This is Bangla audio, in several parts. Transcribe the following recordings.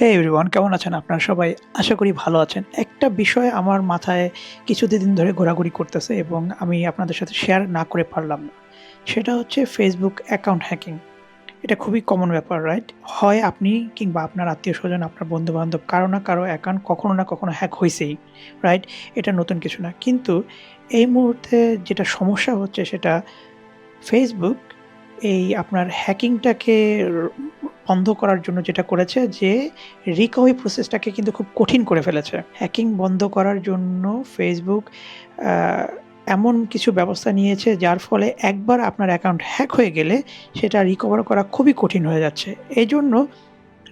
হে এভরিওয়ান কেমন আছেন আপনারা সবাই? আশা করি ভালো আছেন। একটা বিষয় আমার মাথায় কিছুদিন ধরে ঘোরাঘুরি করতেছে এবং আমি আপনাদের সাথে শেয়ার না করে পারলাম না। সেটা হচ্ছে ফেসবুক অ্যাকাউন্ট হ্যাকিং এটা খুবই কমন ব্যাপার রাইট হয় আপনি কিংবা আপনার আত্মীয় স্বজন আপনার বন্ধু বান্ধব কারও না কারও অ্যাকাউন্ট কখনো না কখনো হ্যাক হয়েছেই রাইট এটা নতুন কিছু না। কিন্তু এই মুহূর্তে যেটা সমস্যা হচ্ছে সেটা ফেসবুক এই আপনার হ্যাকিংটাকে বন্ধ করার জন্য যেটা করেছে যে রিকভারি প্রসেসটাকে কিন্তু খুব কঠিন করে ফেলেছে। হ্যাকিং বন্ধ করার জন্য ফেসবুক এমন কিছু ব্যবস্থা নিয়েছে যার ফলে একবার আপনার অ্যাকাউন্ট হ্যাক হয়ে গেলে সেটা রিকভার করা খুবই কঠিন হয়ে যাচ্ছে। এই জন্য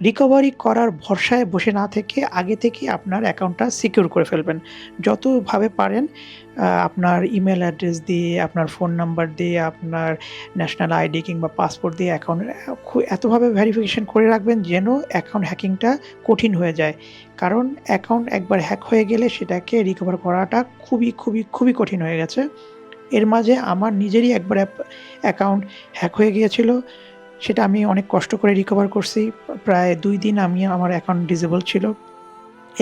রিকভারি করার ভরসায় বসে না থেকে আগে থেকে আপনার অ্যাকাউন্টটা সিকিউর করে ফেলবেন। যতভাবে পারেন আপনার ইমেল অ্যাড্রেস দিয়ে, আপনার ফোন নাম্বার দিয়ে, আপনার ন্যাশনাল আইডি কিংবা পাসপোর্ট দিয়ে অ্যাকাউন্ট এতভাবে ভেরিফিকেশন করে রাখবেন যেন অ্যাকাউন্ট হ্যাকিংটা কঠিন হয়ে যায়। কারণ অ্যাকাউন্ট একবার হ্যাক হয়ে গেলে সেটাকে রিকভার করাটা খুবই খুবই খুবই কঠিন হয়ে গেছে। এর মাঝে আমার নিজেরই একবার অ্যাকাউন্ট হ্যাক হয়ে গিয়েছিল। সেটা আমি অনেক কষ্ট করে রিকভার করছি। প্রায় দুই দিন আমি আমার অ্যাকাউন্ট ডিজেবল ছিল।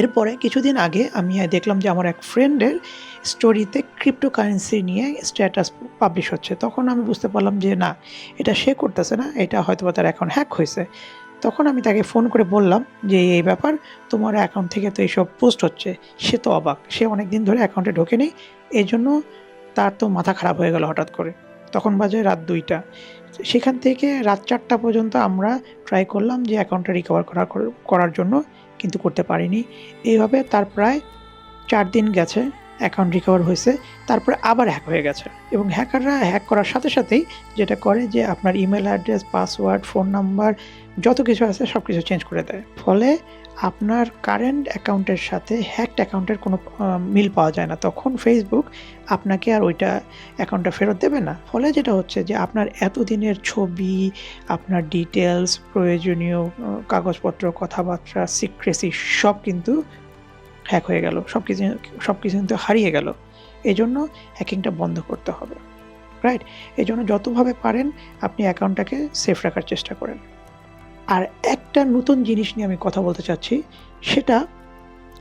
এরপরে কিছুদিন আগে আমি দেখলাম যে আমার এক ফ্রেন্ডের স্টোরিতে ক্রিপ্টোকারেন্সি নিয়ে স্ট্যাটাস পাবলিশ হচ্ছে। তখন আমি বুঝতে পারলাম যে না, এটা সে করতেছে না, এটা হয়তো তার অ্যাকাউন্ট হ্যাক হয়েছে। তখন আমি তাকে ফোন করে বললাম যে, এই ব্যাপার, তোমার অ্যাকাউন্ট থেকে তো এইসব পোস্ট হচ্ছে, সে তো অবাক। সে অনেক দিন ধরে অ্যাকাউন্টে ঢোকেনি এই জন্য তার তো মাথা খারাপ হয়ে গেল হঠাৎ করে। তখন বাজে রাত দুইটা। সেখান থেকে রাত চারটা পর্যন্ত আমরা ট্রাই করলাম যে অ্যাকাউন্টটা রিকভার করা করার জন্য, কিন্তু করতে পারিনি। এইভাবে তার প্রায় চার দিন গেছে অ্যাকাউন্ট রিকভার হয়েছে, তারপরে আবার হ্যাক হয়ে গেছে। এবং হ্যাকাররা হ্যাক করার সাথে সাথেই যেটা করে যে আপনার email address password phone number যত কিছু আছে সব কিছু চেঞ্জ করে দেয়। ফলে আপনার কারেন্ট অ্যাকাউন্টের সাথে হ্যাকড অ্যাকাউন্টের কোনো মিল পাওয়া যায় না। তখন ফেসবুক আপনাকে আর ওইটা অ্যাকাউন্টটা ফেরত দেবে না। ফলে যেটা হচ্ছে যে আপনার এতদিনের ছবি, আপনার ডিটেলস প্রয়োজনীয় কাগজপত্র, কথাবার্তা সিক্রেসি সব কিন্তু হ্যাক হয়ে গেল। সব কিছু সব কিছু কিন্তু হারিয়ে গেল। এই জন্য হ্যাকিংটা বন্ধ করতে হবে। রাইট এই জন্য যতভাবে পারেন আপনি অ্যাকাউন্টটাকে সেফ রাখার চেষ্টা করেন। আর একটা নতুন জিনিস নিয়ে আমি কথা বলতে চাচ্ছি, সেটা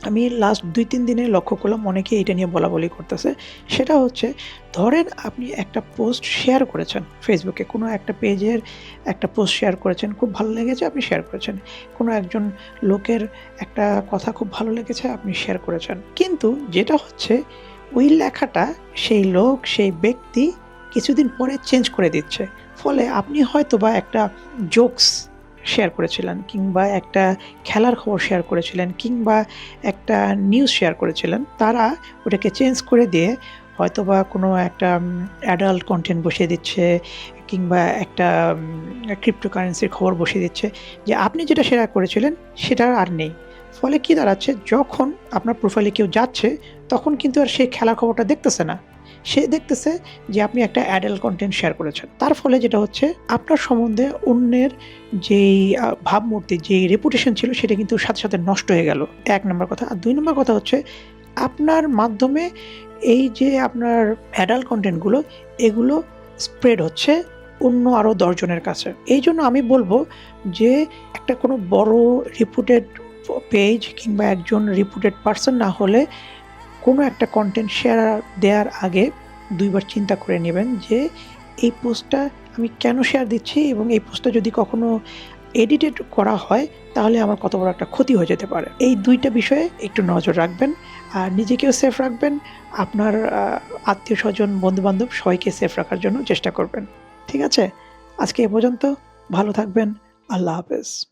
আমি লাস্ট দুই, তিন দিনে লক্ষ্য করলাম অনেকে এটা নিয়ে বলা বলি করতেছে। সেটা হচ্ছে, ধরেন আপনি একটা পোস্ট শেয়ার করেছেন ফেসবুকে কোনো একটা পেজের একটা পোস্ট শেয়ার করেছেন, খুব ভালো লেগেছে, আপনি শেয়ার করেছেন। কোনো একজন লোকের একটা কথা খুব ভালো লেগেছে, আপনি শেয়ার করেছেন। কিন্তু যেটা হচ্ছে, ওই লেখাটা সেই লোক, সেই ব্যক্তি কিছুদিন পরে চেঞ্জ করে দিচ্ছে। ফলে আপনি হয়তো বা একটা জোকস শেয়ার করেছিলেন, কিংবা একটা খেলার খবর শেয়ার করেছিলেন, কিংবা একটা নিউজ শেয়ার করেছিলেন, তারা ওটাকে চেঞ্জ করে দিয়ে হয়তো বা কোনো একটা অ্যাডাল্ট কন্টেন্ট বসিয়ে দিচ্ছে, কিংবা একটা ক্রিপ্টোকারেন্সির খবর বসিয়ে দিচ্ছে, যে আপনি যেটা শেয়ার করেছিলেন সেটা আর নেই। ফলে কী দাঁড়াচ্ছে, যখন আপনার প্রোফাইলে কেউ যাচ্ছে, তখন কিন্তু আর সেই খেলার খবরটা দেখতেছে না। সে দেখতেছে যে আপনি একটা অ্যাডাল্ট কন্টেন্ট শেয়ার করেছেন। তার ফলে যেটা হচ্ছে, আপনার সম্বন্ধে অন্যের যেই ভাবমূর্তি, যেই রেপুটেশন ছিল সেটা কিন্তু সাথে সাথে নষ্ট হয়ে গেল। এক নম্বর কথা। আর দুই নম্বর কথা হচ্ছে, আপনার মাধ্যমে এই যে আপনার অ্যাডাল্ট কন্টেন্টগুলো এগুলো স্প্রেড হচ্ছে অন্য আরও দশজনের কাছে। এই জন্য আমি বলব যে, একটা কোনো বড় রিপুটেড পেজ কিংবা একজন রিপুটেড পার্সন না হলে কোনো একটা কন্টেন্ট শেয়ার দেওয়ার আগে দুইবার চিন্তা করে নেবেন যে এই পোস্টটা আমি কেন শেয়ার দিচ্ছি এবং এই পোস্টটা যদি কখনো এডিটেড করা হয়, তাহলে আমার কত বড় একটা ক্ষতি হয়ে যেতে পারে। এই দুইটা বিষয়ে একটু নজর রাখবেন আর নিজেকেও সেফ রাখবেন, আপনার আত্মীয় স্বজন, বন্ধুবান্ধব সবাইকে সেফ রাখার জন্য চেষ্টা করবেন। ঠিক আছে? আজকে এ পর্যন্ত ভালো থাকবেন, আল্লাহ হাফেজ।